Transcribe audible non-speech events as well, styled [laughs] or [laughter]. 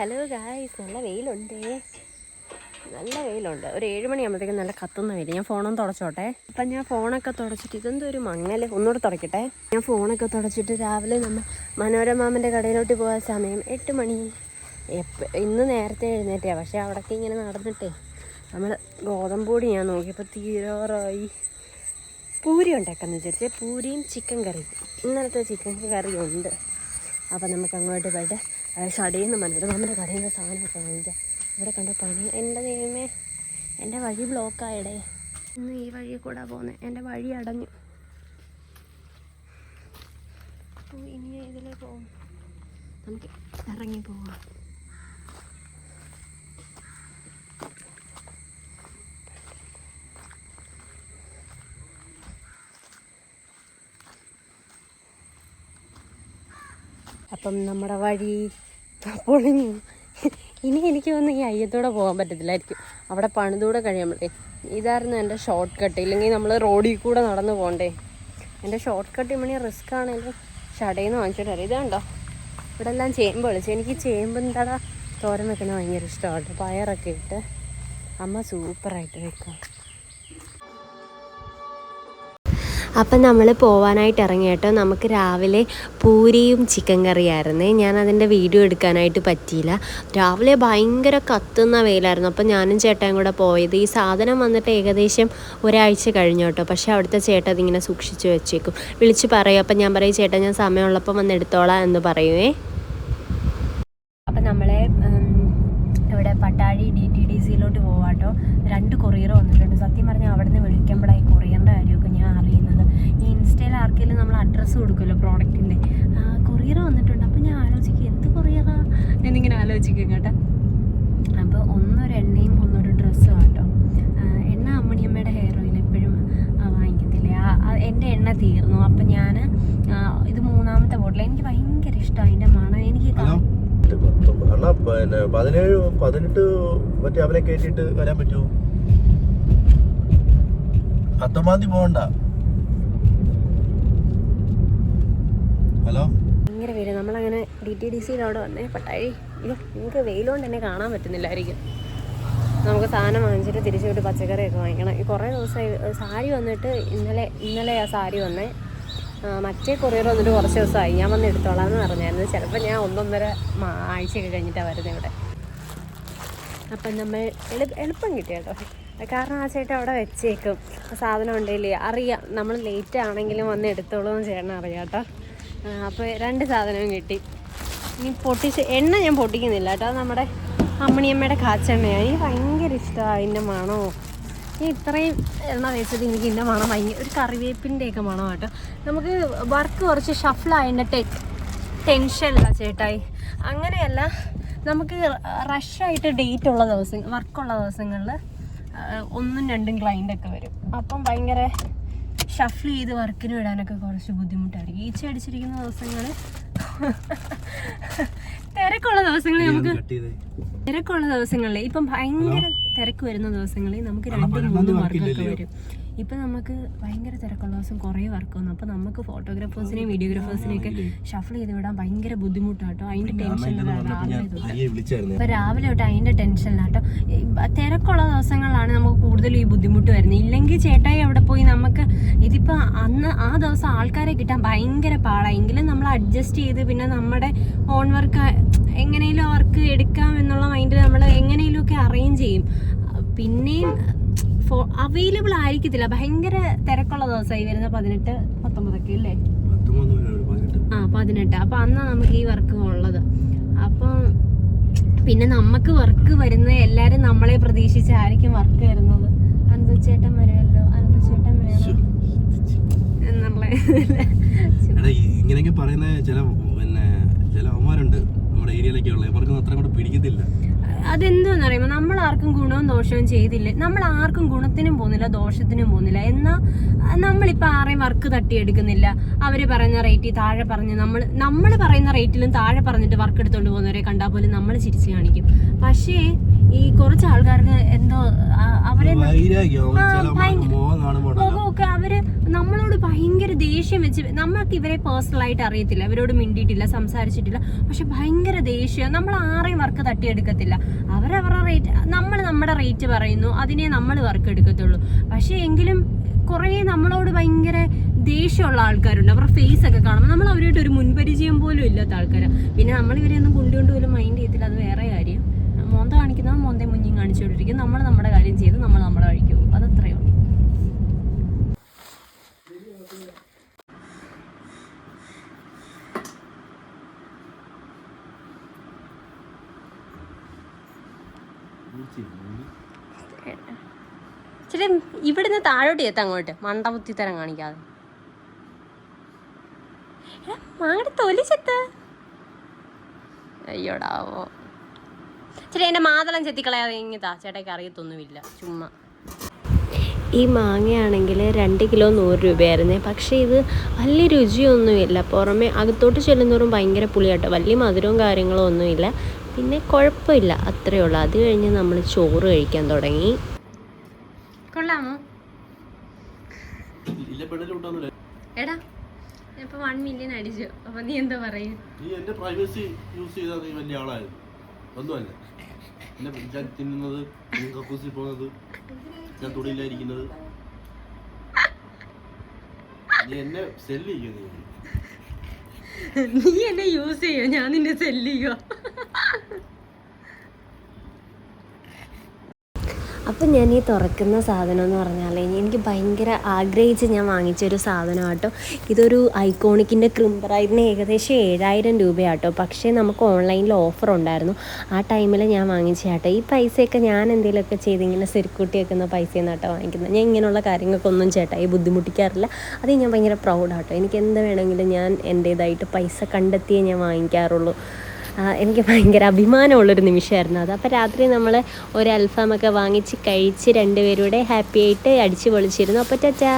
Hello guys നല്ല വെയിലുണ്ട്. നല്ല വെയിലുണ്ട്. ഒരു ഏഴ് മണിയാകുമ്പോഴത്തേക്കും നല്ല കത്തുന്ന വെയിൽ ഞാൻ ഫോണൊന്ന് തുടച്ചോട്ടെ. അപ്പം ഞാൻ ഫോണൊക്കെ തുടച്ചിട്ട് ഇതെന്തോ ഒരു മങ്ങൽ ഒന്നുകൂടെ തുടക്കട്ടെ. ഞാൻ ഫോണൊക്കെ തുടച്ചിട്ട് രാവിലെ നമ്മൾ മനോരമാമന്റെ കടയിലോട്ട് പോകാൻ സമയം എട്ട് മണി. ഇന്ന് നേരത്തെ എഴുന്നേറ്റേ. പക്ഷേ അവിടേക്ക് ഇങ്ങനെ നടന്നിട്ടേ. നമ്മൾ ഗോതമ്പൂടി ഞാൻ നോക്കിയപ്പോൾ തീരാറായി. പൂരി ഉണ്ടാക്കാന്ന് വിചാരിച്ചേ. പൂരിയും ചിക്കൻ കറിയും ഇന്നലത്തെ ചിക്കൻ കറിയുണ്ട് അപ്പം നമുക്ക് അങ്ങോട്ട് പോയിട്ട് കടയിൽ നിന്ന് നമ്മുടെ കടയിൽ നിന്ന് സാധനമൊക്കെ വാങ്ങിക്കാം. ഇവിടെ കണ്ട പണി. എന്റെ ദൈവമേ എന്റെ വഴി ബ്ലോക്കായടേ ഇന്ന് ഈ വഴി കൂടെ പോകുന്നത് എന്റെ വഴി അടഞ്ഞു. ഇനി ഇതിലേ പോകും നമുക്ക് ഇറങ്ങി പോവാം. അപ്പം നമ്മുടെ വഴി പൊളിഞ്ഞു. ഇനി എനിക്ക് തോന്നുന്നു ഈ അയ്യത്തൂടെ പോകാൻ പറ്റത്തില്ലായിരിക്കും. അവിടെ പണിതൂടെ കഴിയുമ്പോഴേ. ഇതായിരുന്നു എന്റെ ഷോർട്ട് കട്ട് ഇല്ലെങ്കിൽ നമ്മൾ റോഡിൽ കൂടെ നടന്നു പോകണ്ടേ. എന്റെ ഷോർട്ട് കട്ട് മണി റിസ്ക് ആണെങ്കിലും ഷടയിൽ നിന്ന് വാങ്ങിച്ചിട്ട് അറിയാം ഇവിടെ എല്ലാം ചേമ്പ് വിളിച്ചു എനിക്ക് ചേമ്പും തട തോരൻ വെക്കണ ഭയങ്കര ഇഷ്ടമാണ്. പയറൊക്കെ ഇട്ട് അമ്മ സൂപ്പറായിട്ട് വെക്കും. അപ്പം നമ്മൾ പോവാനായിട്ട് ഇറങ്ങി കേട്ടോ. നമുക്ക് രാവിലെ പൂരിയും ചിക്കൻ കറിയായിരുന്നേ. ഞാൻ അതിന്റെ വീഡിയോ എടുക്കാനായിട്ട് പറ്റിയില്ല. രാവിലെ ഭയങ്കര കത്തുന്ന വെയിലായിരുന്നു. അപ്പം ഞാനും ചേട്ടനും കൂടെ പോയത്. ഈ സാധനം വന്നിട്ട് ഏകദേശം ഒരാഴ്ച കഴിഞ്ഞു കേട്ടോ. പക്ഷേ അവിടുത്തെ ചേട്ടൻ അതിങ്ങനെ സൂക്ഷിച്ച് വെച്ചേക്കും. വിളിച്ച് പറയും. അപ്പം ഞാൻ പറയും ചേട്ടാ ഞാൻ സമയമുള്ളപ്പോൾ വന്ന് എടുത്തോളാം എന്ന് പറയുവേ അപ്പം നമ്മളെ പട്ടാഴി ഡി ടി ഡി സിയിലോട്ട് പോവാട്ടോ. രണ്ട് കൊറിയർ വന്നിട്ടുണ്ട്. സത്യം പറഞ്ഞാൽ അവിടെ നിന്ന് വിളിക്കുമ്പോഴായി കൊറിയറിന്റെ കാര്യമൊക്കെ ഞാൻ അറിയുന്നത്. ഈ ഇൻസ്റ്റയിൽ ആർക്കെങ്കിലും നമ്മൾ അഡ്രസ്സ് കൊടുക്കുമല്ലോ പ്രോഡക്റ്റിന്റെ കൊറിയർ വന്നിട്ടുണ്ട്. അപ്പോൾ ഞാൻ ആലോചിക്കും എന്ത് കൊറിയറാ? എന്നിങ്ങനെ ആലോചിക്കും കേട്ടോ. അപ്പോൾ ഒന്നൊരു എണ്ണയും ഒന്നൊരു ഡ്രസ്സും ആട്ടോ. എണ്ണ അമ്മണിയമ്മയുടെ ഹെയർ ഓയിൽ എപ്പോഴും വാങ്ങിക്കത്തില്ലേ? എന്റെ എണ്ണ തീർന്നു. അപ്പം ഞാൻ ഇത് മൂന്നാമത്തെ ബോട്ടിൽ എനിക്ക് ഭയങ്കര ഇഷ്ടമാണ് അതിന്റെ മണം. എനിക്ക് പിന്നെ പതിനേഴ് പതിനെട്ട് മറ്റേ അവരെ കയറ്റിട്ട് വരാൻ പറ്റുമോ? പത്തൊമ്പതാം തീയതി പോകണ്ട. ഹലോ? ഭയങ്കര വെയിൽ നമ്മളങ്ങനെ ഡി ടി ഡി സിയിൽ അവിടെ വന്നേ. പട്ടാഴി നിങ്ങൾക്ക് വെയിലുകൊണ്ട് എന്നെ കാണാൻ പറ്റുന്നില്ലായിരിക്കും. നമുക്ക് സാധനം വാങ്ങിച്ചിട്ട് തിരിച്ചു വിട്ട് പച്ചക്കറിയൊക്കെ വാങ്ങിക്കണം. ഈ കുറേ ദിവസമായി സാരി വന്നിട്ട് ഇന്നലെ ഇന്നലെ ആ സാരി വന്നേ. മറ്റേ കൊറിയർ വന്നിട്ട് കുറച്ച് ദിവസമായി. ഞാൻ വന്ന് എടുത്തോളാം എന്ന് പറഞ്ഞായിരുന്നു. ചിലപ്പോൾ ഞാൻ ഒന്നൊന്നര ആഴ്ചയൊക്കെ കഴിഞ്ഞിട്ടാണ് വരുന്നത് ഇവിടെ. അപ്പം നമ്മൾ എളു എളുപ്പം കിട്ടിയ കേട്ടോ. കാരണം ആ ചേട്ടൻ അവിടെ വെച്ചേക്കും. സാധനം ഉണ്ടെങ്കിൽ അറിയാം. നമ്മൾ ലേറ്റ് ആണെങ്കിലും വന്ന് എടുത്തോളൂ എന്ന് ചേട്ടൻ അറിയാം കേട്ടോ. അപ്പോൾ രണ്ട് സാധനവും കിട്ടി. ഇനി പൊട്ടിച്ച് എണ്ണ ഞാൻ പൊട്ടിക്കുന്നില്ല കേട്ടോ. നമ്മുടെ അമ്മണിയമ്മയുടെ കാച്ചെണ്ണയാണ് എനിക്ക് ഭയങ്കര ഇഷ്ടമാണ് അതിന്റെ മണമോ ഇത്രയും എണ്ണ തേച്ചത് എനിക്ക് ഇന്ന മണം ഭയങ്കര ഒരു കറിവേപ്പിന്റെ ഒക്കെ മണം കേട്ടോ. നമുക്ക് വർക്ക് കുറച്ച് ഷഫിളായതിന്റെ ടെ ടെൻഷനില്ല ചേട്ടായി. അങ്ങനെയല്ല നമുക്ക് റഷായിട്ട് ഡേറ്റ് ഉള്ള ദിവസം വർക്കുള്ള ദിവസങ്ങളിൽ ഒന്നും രണ്ടും ക്ലൈന്റൊക്കെ വരും. അപ്പം ഭയങ്കര ഷഫിൾ ചെയ്ത് വർക്കിന് വിടാനൊക്കെ കുറച്ച് ബുദ്ധിമുട്ടായിരിക്കും. ഈച്ച അടിച്ചിരിക്കുന്ന ദിവസങ്ങൾ [laughs] തിരക്കുള്ള ദിവസങ്ങളിൽ നമുക്ക് തിരക്കുള്ള ദിവസങ്ങളിൽ ഇപ്പം ഭയങ്കര തിരക്ക് വരുന്ന ദിവസങ്ങളിൽ നമുക്ക് രണ്ടും മൂന്നും വർക്കൊക്കെ വരും. ഇപ്പം നമുക്ക് ഭയങ്കര തിരക്കുള്ള ദിവസം കുറേ വർക്ക് വന്നു. അപ്പൊ നമുക്ക് ഫോട്ടോഗ്രാഫേഴ്സിനെയും വീഡിയോഗ്രാഫേഴ്സിനെയും ഒക്കെ ഷഫിൾ ചെയ്ത് വിടാൻ ഭയങ്കര ബുദ്ധിമുട്ടാട്ടോ. അതിന്റെ ടെൻഷനിലാണ് രാവിലെ തൊട്ട് ഇപ്പൊ രാവിലെ തൊട്ട് അതിന്റെ ടെൻഷനിലാട്ടോ തിരക്കുള്ള ദിവസങ്ങളിലാണ് നമുക്ക് കൂടുതലും ഈ ബുദ്ധിമുട്ട് വരുന്നത്. ഇല്ലെങ്കിൽ ചേട്ടായി അവിടെ പോയി? നമുക്ക് ഇതിപ്പോ അന്ന് ആ ദിവസം ആൾക്കാരെ കിട്ടാൻ ഭയങ്കര പാടാ. എങ്കിലും നമ്മൾ അഡ്ജസ്റ്റ് ചെയ്ത് പിന്നെ നമ്മുടെ ഓൺ വർക്ക് എങ്ങനെയും വർക്ക് എടുക്കാം എന്നുള്ള മൈൻഡ് നമ്മൾ എങ്ങനെയും ഒക്കെ അറേഞ്ച് ചെയ്യും. പിന്നെയും അവൈലബിൾ ആയിരിക്കത്തില്ല. ഭയങ്കര തിരക്കുള്ള ദിവസമായി. വരുന്ന പതിനെട്ട് പത്തൊമ്പതൊക്കെ അല്ലേ? ആ പതിനെട്ട്. അപ്പൊ അന്നാ നമുക്ക് ഈ വർക്ക് ഉള്ളത്. അപ്പൊ പിന്നെ നമുക്ക് വർക്ക് വരുന്ന എല്ലാരും നമ്മളെ പ്രതീക്ഷിച്ചായിരിക്കും വർക്ക് വരുന്നത്. അനന്തചേട്ടൻ വരുമല്ലോ? എന്നുള്ള എടാ ഇങ്ങനെയൊക്കെ പറയുന്ന ചില പിന്നെ ചില അമ്മമാരുണ്ട് നമ്മുടെ ഏരിയയിലൊക്കെ ഉള്ള ഇവർക്കൊന്നും അത്ര കൂടെ പിടിക്കത്തില്ല. അതെന്തോന്ന് പറയുമ്പോൾ നമ്മൾ ആർക്കും ഗുണവും ദോഷവും ചെയ്തില്ല? നമ്മൾ ആർക്കും ഗുണത്തിനും പോകുന്നില്ല ദോഷത്തിനും പോകുന്നില്ല. എന്നാൽ നമ്മളിപ്പോൾ നമ്മളിപ്പോ ആരെയും വർക്ക് തട്ടിയെടുക്കുന്നില്ല. അവർ പറയുന്ന റേറ്റിൽ താഴെ പറഞ്ഞ് നമ്മൾ നമ്മൾ പറയുന്ന റേറ്റിലും താഴെ പറഞ്ഞിട്ട് വർക്ക് എടുത്തുകൊണ്ട് പോകുന്നവരെ കണ്ടാൽ പോലും നമ്മൾ ചിരിച്ച് കാണിക്കും. പക്ഷേ ഈ കുറച്ച് ആൾക്കാർക്ക് എന്തോ അവരെ മുഖമൊക്കെ അവർ നമ്മളോട് ഭയങ്കര ദേഷ്യം വെച്ച് നമ്മൾക്ക് ഇവരെ പേഴ്സണൽ ആയിട്ട് അറിയത്തില്ല. ഇവരോട് മിണ്ടിയിട്ടില്ല സംസാരിച്ചിട്ടില്ല. പക്ഷെ ഭയങ്കര ദേഷ്യം. നമ്മൾ ആരെയും വർക്ക് തട്ടിയെടുക്കത്തില്ല. അവരവരുടെ റേറ്റ് നമ്മൾ നമ്മുടെ റേറ്റ് പറയുന്നു. അതിനെ നമ്മൾ വർക്ക് എടുക്കത്തുള്ളൂ. പക്ഷെ എങ്കിലും കുറേ നമ്മളോട് ഭയങ്കര ദേഷ്യമുള്ള ആൾക്കാരുണ്ട്. അവരുടെ ഫേസ് ഒക്കെ കാണുമ്പോൾ നമ്മൾ അവരുമായിട്ട് ഒരു മുൻപരിചയം പോലും ഇല്ലാത്ത ആൾക്കാരാണ് പിന്നെ നമ്മൾ ഇവരെ ഒന്നും കൊണ്ടുകൊണ്ട് പോലും മൈൻഡ് ചെയ്യത്തില്ല. അത് വേറെ കാര്യം. മോന്ത കാണിക്കുന്നവൻ മോന്തേ മുഞ്ഞും കാണിച്ചുകൊണ്ടിരിക്കും. നമ്മൾ നമ്മുടെ കാര്യം ചെയ്ത് നമ്മൾ നമ്മുടെ വഴിക്ക് പോകും. അതത്രയേ ഉള്ളൂ. ഇവിടുന്ന് താഴോട്ട് എത്താം അങ്ങോട്ട്. മണ്ടബുദ്ധിത്തരം കാണിക്കാതെ. എടാ, മാങ്ങയുടെ തൊലി ചെത്ത്. അയ്യോടാവോ. ശരി എന്റെ മാതളം ചെത്തിക്കളയാതെ ഇങ്ങിതാ ചേട്ടയ്ക്ക് അറിയത്തൊന്നുമില്ല. ചുമ്മാ. ഈ മാങ്ങയാണെങ്കിൽ രണ്ട് കിലോ നൂറ് രൂപയായിരുന്നേ. പക്ഷേ ഇത് വലിയ രുചിയൊന്നുമില്ല. പുറമെ അകത്തോട്ട് ചെല്ലുന്നവരും ഭയങ്കര പുളിയാട്ടോ. വലിയ മധുരവും കാര്യങ്ങളും ഒന്നുമില്ല. പിന്നെ കുഴപ്പമില്ല. അത്രയേ ഉള്ളൂ. അത് കഴിഞ്ഞ് നമ്മൾ ചോറ് കഴിക്കാൻ തുടങ്ങി. കൊള്ളാമോ? എടാ ഇപ്പൊ വൺ മില്യൺ അടിച്ചു. അപ്പൊ നീ എന്താ പറയും നീ എന്റെ പ്രൈവസി യൂസ് ചെയ്താൽ നീ വലിയ ആളായിരുന്നു ഒന്നുമല്ല. എന്നെ ഞാൻ തിന്നുന്നത് നീ കക്കൂസിൽ പോകുന്നത് ഞാൻ തൊടിയിലായിരിക്കുന്നത്. നീ എന്നെ സെല്ല് നീ? എന്നെ യൂസ് ചെയ്യോ? ഞാൻ നിന്നെ സെല്ല് അപ്പം ഞാൻ ഈ തുറക്കുന്ന സാധനം എന്ന് പറഞ്ഞാൽ എനിക്ക് ഭയങ്കര ആഗ്രഹിച്ച് ഞാൻ വാങ്ങിച്ച ഒരു സാധനം കേട്ടോ ഇതൊരു ഐക്കോണിക്കിന്റെ ക്രിംബറായിരുന്നു ഏകദേശം ഏഴായിരം രൂപയാട്ടോ. പക്ഷേ നമുക്ക് ഓൺലൈനിൽ ഓഫർ ഉണ്ടായിരുന്നു ആ ടൈമിൽ ഞാൻ വാങ്ങിച്ച കേട്ടോ ഈ പൈസയൊക്കെ ഞാൻ എന്തെങ്കിലുമൊക്കെ ചെയ്ത് ഇങ്ങനെ സെരുക്കൂട്ടി വെക്കുന്ന പൈസയിൽ നിന്നാട്ടോ വാങ്ങിക്കുന്നത്. ഞാൻ ഇങ്ങനെയുള്ള കാര്യങ്ങൾക്കൊന്നും ഈ ബുദ്ധിമുട്ടിക്കാറില്ല. അത് ഞാൻ ഭയങ്കര പ്രൗഡാട്ടോ എനിക്ക് എന്ത് വേണമെങ്കിലും ഞാൻ എന്റേതായിട്ട് പൈസ കണ്ടെത്തിയേ ഞാൻ വാങ്ങിക്കാറുള്ളൂ. എനിക്ക് ഭയങ്കര അഭിമാനമുള്ളൊരു നിമിഷമായിരുന്നു അത്. അപ്പോൾ രാത്രി നമ്മൾ ഒരു അൽഫാമൊക്കെ വാങ്ങിച്ച് കഴിച്ച് രണ്ടുപേരൂടെ ഹാപ്പി ആയിട്ട് അടിച്ച് പൊളിച്ചിരുന്നു അപ്പോൾ ടാറ്റാ.